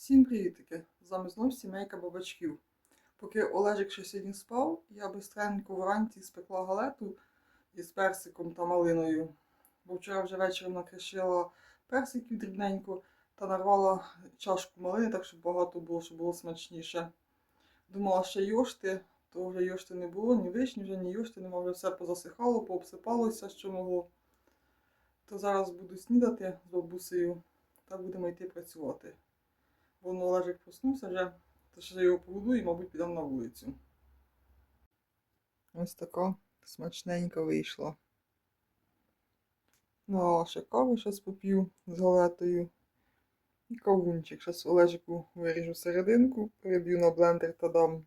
Всім привітики! З вами знов сімейка бабачків. Поки Олежик ще сьогодні спав, я бистренько вранці спекла галету із персиком та малиною. Бо вчора вже вечором накришила персиків дрібненько та нарвала чашку малини, так щоб багато було, щоб було смачніше. Думала ще йошти, то вже йошти не було, ні вишні, вже ні йошти нема, вже все позасихало, пообсипалося, що могло. То зараз буду снідати з бабусею та будемо йти працювати. Воно Олежик проснувся вже, то ще його поведу і, мабуть, підемо на вулицю. Ось така смачненька вийшла. Ну, а ще каву зараз поп'ю з галетою. І кавунчик. Зараз Олежику виріжу серединку, переб'ю на блендер та дам.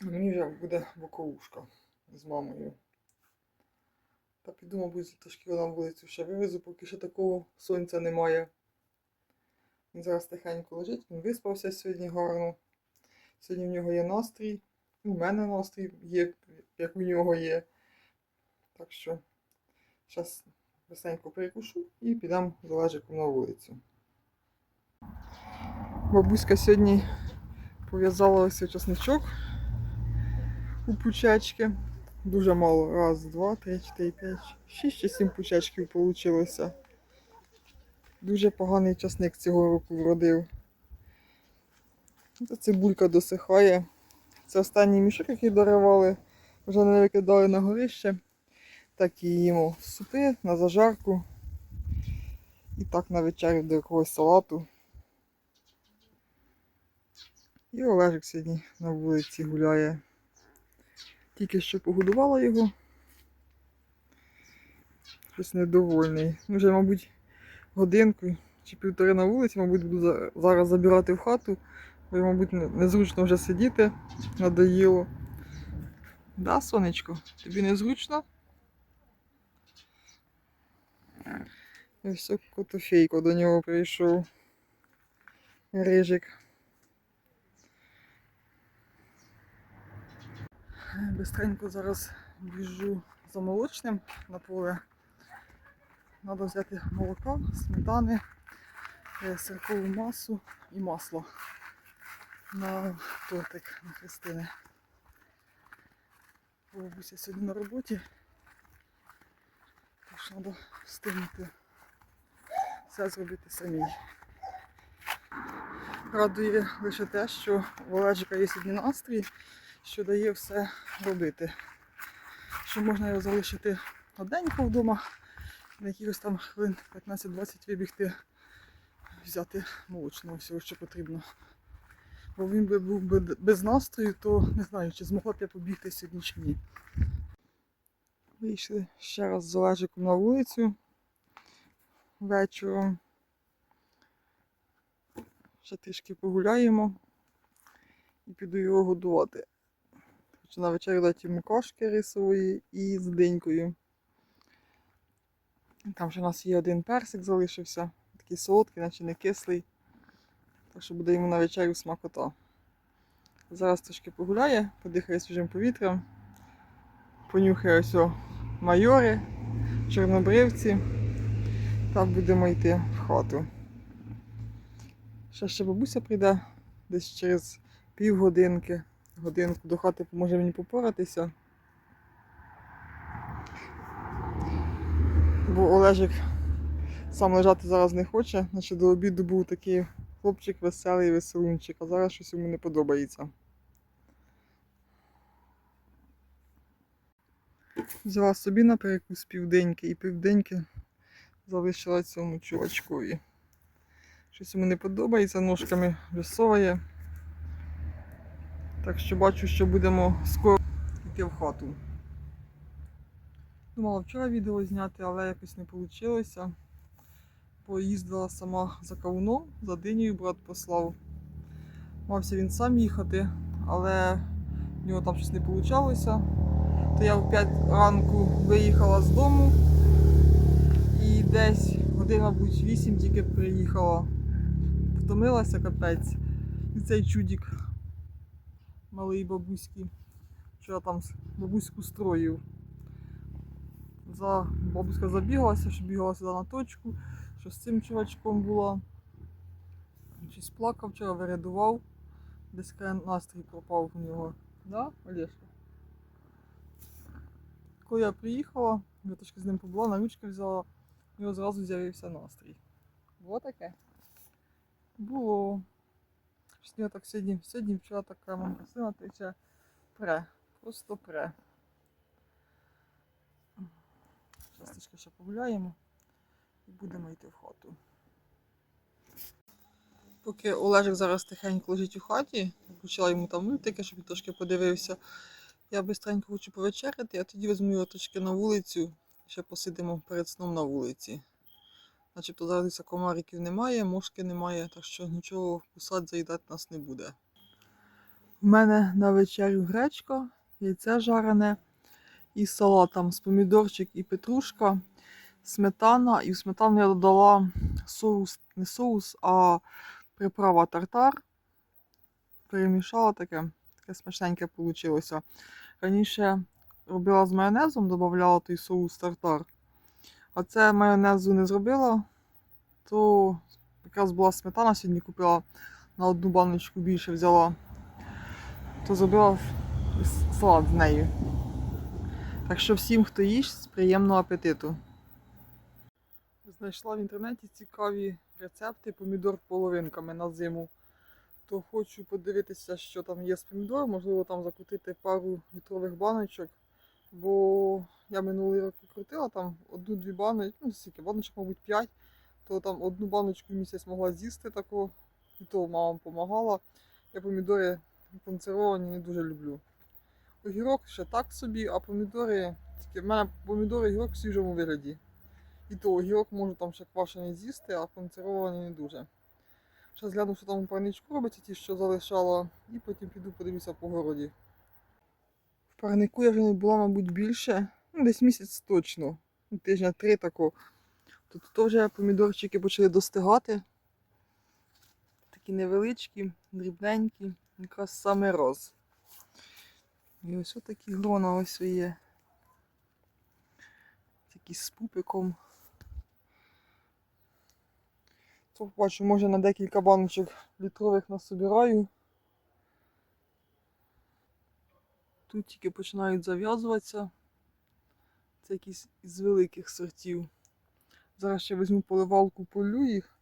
Мені вже буде боковушка з мамою. Та піду, мабуть, трошки на вулицю ще вивезу, поки ще такого сонця немає. Він зараз тихенько лежить, він виспався сьогодні гарно. Сьогодні в нього є настрій. У мене настрій є, як у нього є. Так що зараз весненько перекушу і підемо з Олежиком на вулицю. Бабуська сьогодні пов'язала ось часничок у пучечки. Дуже мало. Раз, два, три, чотири, п'ять, шість чи сім пучечків вийшло. Дуже поганий часник цього року вродив. Та цибулька досихає. Це останній мішок, який доривали, вже не викидали на горище. Так і їмо в супи, на зажарку. І так на вечерю до якогось салату. І Олежик сьогодні на вулиці гуляє. Тільки що погодувала його. Щось недовольний. Вже, мабуть, годинку чи півтори на вулиці, мабуть, буду зараз забирати в хату, бо, мабуть, незручно вже сидіти, надоїло. Да, сонечко, тобі незручно? Все котофейко до нього прийшов. Рижик. Бистренько зараз біжу за молочним на поле. Треба взяти молока, сметани, е, сиркову масу і масло на тортик на Христини. Бабуся сьогодні на роботі. Тож треба встигнути все зробити самій. Радує лише те, що у Олежика є сьогодні настрій, що дає все робити. Що можна його залишити одненько вдома, на якихось там хвилин 15-20 вибігти, взяти молочного всього, що потрібно. Бо він би був без настрою, то не знаю, чи змогла б я побігти сьогодні чи ні. Вийшли ще раз з Олежиком на вулицю вечором. Ще трішки погуляємо і піду його годувати. Хочу на вечерю дати йому кашки рисової і з динькою. Там ще у нас є один персик залишився, такий солодкий, наче не кислий. Так що буде йому на вечерю смакота. Зараз трошки погуляє, подихає свіжим повітрям, понюхає ось майори, чорнобривці. Та будемо йти в хату. Ще ще бабуся прийде десь через півгодинки. Годинку до хати поможе мені попоратися. Бо Олежик сам лежати зараз не хоче, значить до обіду був такий хлопчик веселий, веселунчик, а зараз щось йому не подобається. Взяла собі на перекус південьки і південьки залишила цьому чувачкові. Щось йому не подобається, ножками висовує. Так що бачу, що будемо скоро йти в хату. Думала вчора відео зняти, але якось не вийшло. Поїздила сама за кавуном, за динею брат послав. Мався він сам їхати, але в нього там щось не вийшло. То я в 5 ранку виїхала з дому і десь годин, мабуть, 8 тільки приїхала. Втомилася капець. І цей чудік малий бабуський. Вчора там бабуську строїв. За... Бабуська забігалася, що бігала сюди на точку, що з цим чувачком була. Щось плакав вчора, вирядував. Десь настрій пропав у нього. Да, Олешка? Коли я приїхала, я трошки з ним побула, на ручки взяла, у нього зразу з'явився настрій. Було таке? Було. Нього так сьогодні, сьогодні вчора така мамка сина тече пре. Просто пре. Зараз трішки ще погуляємо і будемо йти в хату. Поки Олежик зараз тихенько лежить у хаті, включила йому там мультики, щоб він трошки подивився. Я бистренько хочу повечеряти, а тоді візьму його трошки на вулицю і ще посидимо перед сном на вулиці. Начебто зараз комариків немає, мошки немає, так що нічого кусати, заїдати нас не буде. У мене на вечерю гречка, яйце жарене і салат там з помідорчик і петрушка, сметана. І в сметану я додала соус, не соус, а приправа тартар. Перемішала таке, таке смачненьке вийшло. Раніше робила з майонезом, додавала той соус тартар. А це майонезу не зробила, то якраз була сметана, сьогодні купила на одну баночку більше взяла, то зробила салат з нею. Так що всім, хто їсть, приємного апетиту. Знайшла в інтернеті цікаві рецепти помідор половинками на зиму. То хочу подивитися, що там є з помідор, можливо, там закрутити пару літрових баночок. Бо я минулий рік крутила там одну-дві баночки, ну скільки, баночок, мабуть, п'ять, то там одну баночку в місяць могла з'їсти таку, і то мама допомагала. Я помідори консервовані не дуже люблю. Огірок ще так собі, а помідори, тільки в мене помідори огірок в свіжому вигляді. І то огірок можу там ще квашений з'їсти, а консервований не дуже. Зараз гляну, що там у парничку робиться, ті, що залишала, і потім піду подивлюся по городі. Парнику я вже не була, мабуть, більше. Ну, десь місяць точно. Тижня три тако. Тут теж вже помідорчики почали достигати. Такі невеличкі, дрібненькі, якраз саме роз. І ось такі грона ось є. Такі з пупиком. То бачу, може на декілька баночок літрових насобираю. Тут тільки починають зав'язуватися. Це якісь із великих сортів. Зараз ще візьму поливалку, полю їх.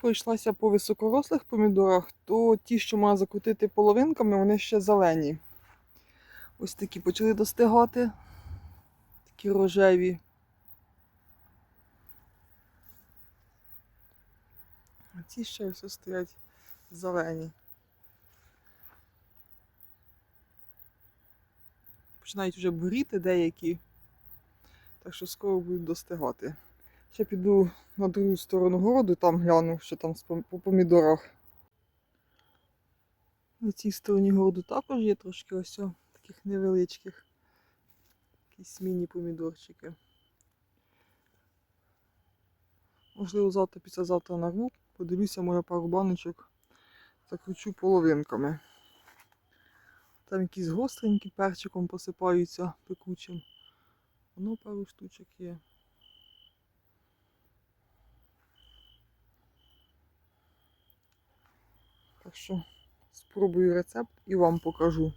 Пройшлася по високорослих помідорах, то ті, що можна закрутити половинками, вони ще зелені. Ось такі почали достигати. Такі рожеві. А ці ще ось стоять зелені. Починають вже буріти деякі. Так що скоро будуть достигати. Ще піду на другу сторону городу, там гляну, що там по помідорах. На цій стороні городу також є трошки ось таких невеличких. Якісь міні-помідорчики. Можливо, завтра післязавтра нарву. Подивлюся, може пару баночок закручу половинками. Там якісь гостренькі перчиком посипаються пекучим. Воно пару штучок є. Так що спробую рецепт і вам покажу.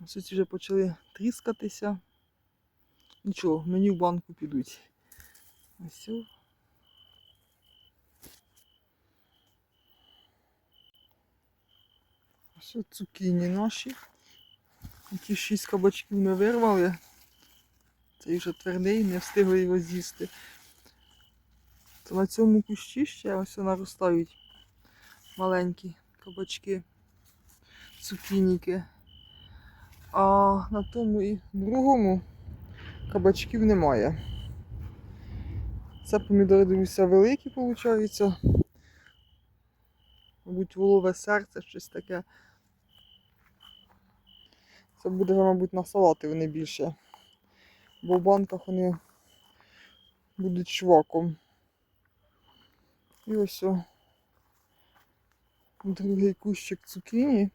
Ось ці вже почали тріскатися. Нічого, мені в банку підуть. Ось. Ось цукіні наші. Ті шість кабачків ми вирвали. Цей вже твердий, не встигли його з'їсти. То на цьому кущі ще ось наростають маленькі кабачки, цукініки. А на тому і другому кабачків немає. Це помідори, дивлюся, великі, виходить. Мабуть, волове серце, щось таке. Це буде, мабуть, на салати вони більше. Бо в банках вони будуть шваком. І ось другий кущик цукіні.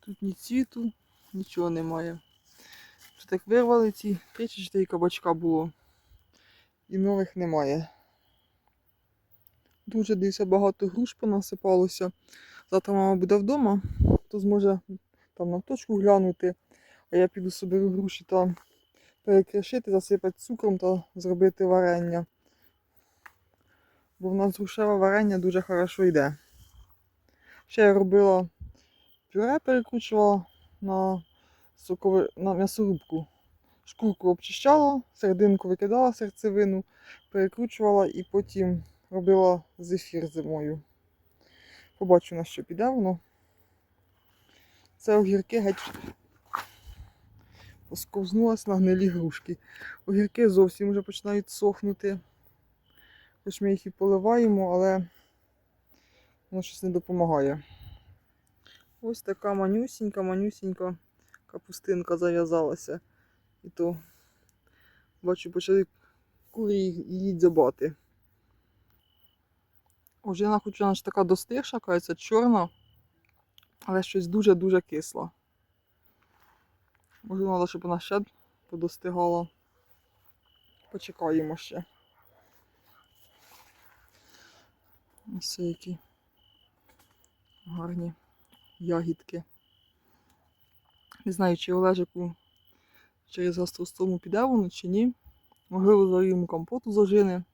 Тут ні цвіту, нічого немає. Вже так вирвали ці 3 чи 4 кабачка було. І нових немає. Дуже дивіться, багато груш понасипалося. Завтра мама буде вдома, то зможе там на точку глянути. А я піду соберу груші та перекришити, засипати цукром та зробити варення. Бо в нас грушеве варення дуже хорошо йде. Ще я робила пюре, перекручувала на, сокови... на м'ясорубку. Шкурку обчищала, серединку викидала серцевину, перекручувала і потім робила зефір зимою. Побачу на що піде воно. Це огірки геть посковзнулась на гнилі грушки. Огірки зовсім вже починають сохнути. Хоч ми їх і поливаємо, але воно щось не допомагає. Ось така манюсінька, манюсінька капустинка зав'язалася. І то, бачу, почали курі її дзьобати. Вона хоч вона ж така достигша, кажеться, чорна, але щось дуже-дуже кисла. Може, треба, щоб вона ще подостигала. Почекаємо ще. Ось які гарні ягідки. Не знаю, чи Олежику через гастростому піде воно, чи ні. Можливо, йому компоту зажине.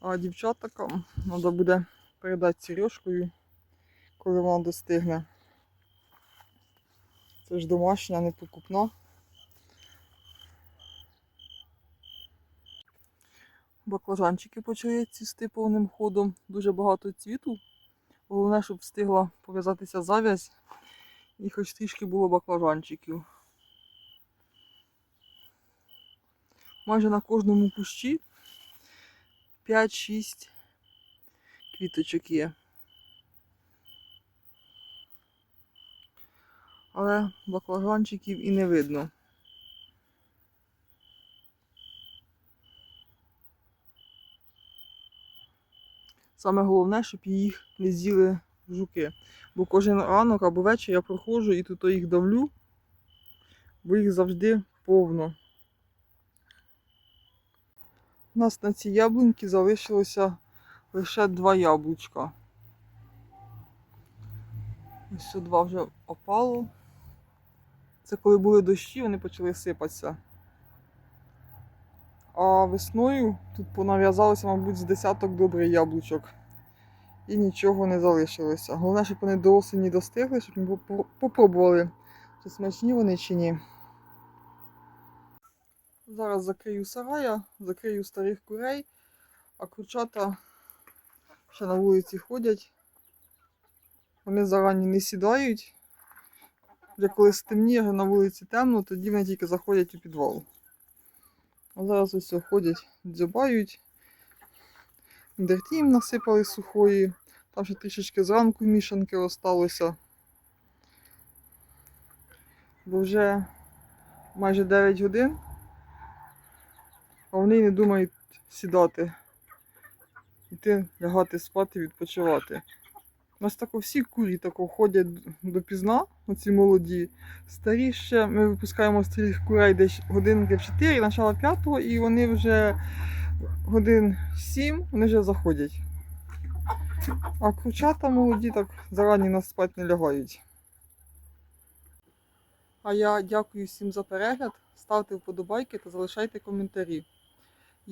А дівчатам треба буде передати сережкою, коли вона достигне. Це ж домашня, не покупна. Баклажанчики почали цвісти повним ходом. Дуже багато цвіту. Головне, щоб встигла пов'язатися зав'язь і хоч трішки було баклажанчиків. Майже на кожному кущі 5-6 квіточок є. Але баклажанчиків і не видно. Саме головне, щоб їх не з'їли жуки. Бо кожен ранок або вечір я проходжу і тут їх давлю, бо їх завжди повно. У нас на цій яблуньці залишилося лише два яблучка. Ось сюди два вже опало. Це коли були дощі, вони почали сипатися. А весною тут понав'язалося, мабуть, з десяток добрих яблучок. І нічого не залишилося. Головне, щоб вони до осені достигли, щоб ми попро- попробували, чи смачні вони чи ні. Зараз закрию сарая, закрию старих курей, а курчата ще на вулиці ходять. Вони зарані не сідають. Вже коли стемніє, на вулиці темно, тоді вони тільки заходять у підвал. А зараз ось ходять, дзьобають. Дерті їм насипали сухої. Там ще трішечки зранку мішанки осталося. Бо вже майже 9 годин, а вони не думають сідати, йти лягати спати, відпочивати. У нас тако всі курі тако ходять допізна, оці молоді. Старі ще ми випускаємо старих курей десь годинки в 4, начало 5, і вони вже годин 7, вони вже заходять. А курчата молоді так зарані нас спати не лягають. А я дякую всім за перегляд. Ставте вподобайки та залишайте коментарі.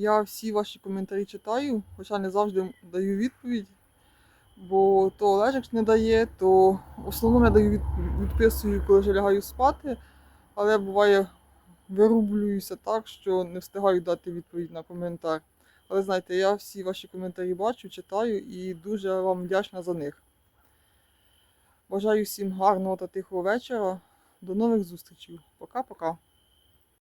Я всі ваші коментарі читаю, хоча не завжди даю відповідь. Бо то Олежик не дає, то в основному я даю від, відписую, коли вже лягаю спати, але буває вирублююся так, що не встигаю дати відповідь на коментар. Але знаєте, я всі ваші коментарі бачу, читаю і дуже вам вдячна за них. Бажаю всім гарного та тихого вечора. До нових зустрічей. Пока-пока.